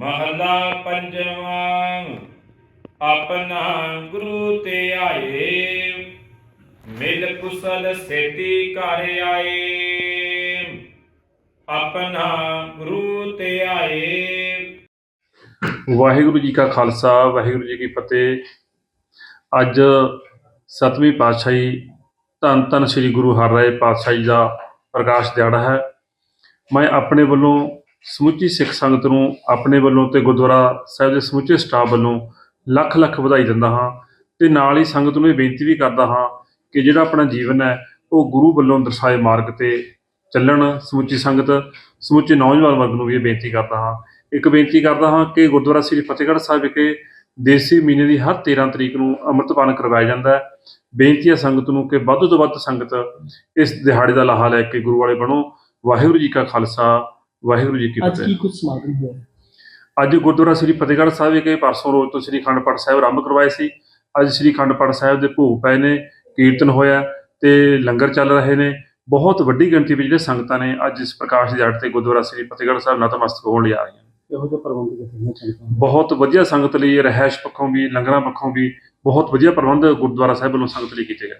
ਮਹਲਾ ਪੰਜਵਾਂ, ਆਪਣਾ ਗੁਰੂ ਤੇ ਆਏ। ਮਿਲ ਕੁਸਲ ਸੇਤੀ ਘਰ ਆਏ। ਆਪਣਾ ਗੁਰੂ ਤੇ ਆਏ। ਵਾਹਿਗੁਰੂ ਜੀ ਕਾ ਖਾਲਸਾ, ਵਾਹਿਗੁਰੂ ਜੀ ਕੀ ਫਤਿਹ। ਅੱਜ ਸਤਵੀਂ ਪਾਤਸ਼ਾਹੀ ਧੰਨ ਧੰਨ ਸ੍ਰੀ ਗੁਰੂ ਹਰਿਰਾਏ ਪਾਤਸ਼ਾਹ ਜੀ ਦਾ ਪ੍ਰਕਾਸ਼ ਦਿਹਾੜਾ ਹੈ। ਮੈਂ ਆਪਣੇ ਵੱਲੋਂ ਸਮੁੱਚੀ ਸਿੱਖ ਸੰਗਤ ਨੂੰ ਆਪਣੇ ਵੱਲੋਂ ਤੇ ਗੁਰਦੁਆਰਾ ਸਾਹਿਬ ਦੇ ਸਮੁੱਚੇ ਸਟਾਫ ਵੱਲੋਂ ਲੱਖ ਲੱਖ ਵਧਾਈ ਦਿੰਦਾ ਹਾਂ ਤੇ ਨਾਲ ਹੀ ਸੰਗਤ ਨੂੰ ਇਹ ਬੇਨਤੀ ਵੀ ਕਰਦਾ ਹਾਂ ਕਿ ਜਿਹੜਾ ਆਪਣਾ ਜੀਵਨ ਹੈ, ਉਹ ਗੁਰੂ ਵੱਲੋਂ ਦਰਸਾਏ ਮਾਰਗ ਤੇ ਚੱਲਣ। ਸਮੁੱਚੀ ਸੰਗਤ, ਸਮੁੱਚੇ ਨੌਜਵਾਨ ਵਰਗ ਨੂੰ ਵੀ ਇਹ ਬੇਨਤੀ ਕਰਦਾ ਹਾਂ। ਇੱਕ ਬੇਨਤੀ ਕਰਦਾ ਹਾਂ ਕਿ ਗੁਰਦੁਆਰਾ ਸ੍ਰੀ ਫਤਿਹਗੜ੍ਹ ਸਾਹਿਬ ਵਿਖੇ ਦੇਸੀ ਮਹੀਨੇ ਦੀ ਹਰ 13 ਤਰੀਕ ਨੂੰ ਅੰਮ੍ਰਿਤਪਾਨ ਕਰਵਾਇਆ ਜਾਂਦਾ ਹੈ। ਬੇਨਤੀ ਹੈ ਸੰਗਤ ਨੂੰ ਕਿ ਵੱਧ ਤੋਂ ਵੱਧ ਸੰਗਤ ਇਸ ਦਿਹਾੜੇ ਦਾ ਲਾਹਾ ਲੈ ਕੇ ਗੁਰੂ ਵਾਲੇ ਬਣੋ। ਵਾਹਿਗੁਰੂ ਜੀ ਕਾ ਖਾਲਸਾ ਵਾਹਿਗੁਰੂ ਜੀ ਕੀ ਅੱਜ ਕੀ ਫਤਿਹ ਸਮਾਗਮ ਹੋਇਆ? ਅੱਜ ਗੁਰਦੁਆਰਾ ਸ੍ਰੀ ਫਤਿਹਗੜ੍ਹ ਸਾਹਿਬ ਵਿਖੇ ਪਰਸੋਂ ਰੋਜ਼ ਤੋਂ ਸ੍ਰੀ ਅਖੰਡ ਪਾਠ ਸਾਹਿਬ ਆਰੰਭ ਕਰਵਾਏ ਸੀ। ਅੱਜ ਸ੍ਰੀ ਅਖੰਡ ਪਾਠ ਸਾਹਿਬ ਦੇ ਭੋਗ ਪਏ ਨੇ ਕੀਰਤਨ ਹੋਇਆ ਤੇ ਲੰਗਰ ਚੱਲ ਰਹੇ ਨੇ। ਬਹੁਤ ਵੱਡੀ ਗਿਣਤੀ ਵਿੱਚ ਜਿਹੜੇ ਸੰਗਤਾਂ ਨੇ ਅੱਜ ਇਸ ਪ੍ਰਕਾਸ਼ ਦੀ ਜੜ ਤੇ ਗੁਰਦੁਆਰਾ ਸ੍ਰੀ ਫਤਿਹਗੜ੍ਹ ਸਾਹਿਬ ਨਤਮਸਤਕ ਹੋਣ ਲਈ ਆ ਰਹੀਆਂ ਬਹੁਤ ਵਧੀਆ ਸੰਗਤ ਲਈ ਰਹਿائش ਪੱਖੋਂ ਵੀ ਲੰਗਰਾਂ ਪੱਖੋਂ ਵੀ ਬਹੁਤ ਵਧੀਆ ਪ੍ਰਬੰਧ ਗੁਰਦੁਆਰਾ ਸਾਹਿਬ ਵੱਲੋਂ ਸੰਗਤ ਲਈ ਕੀਤੇ ਗਏ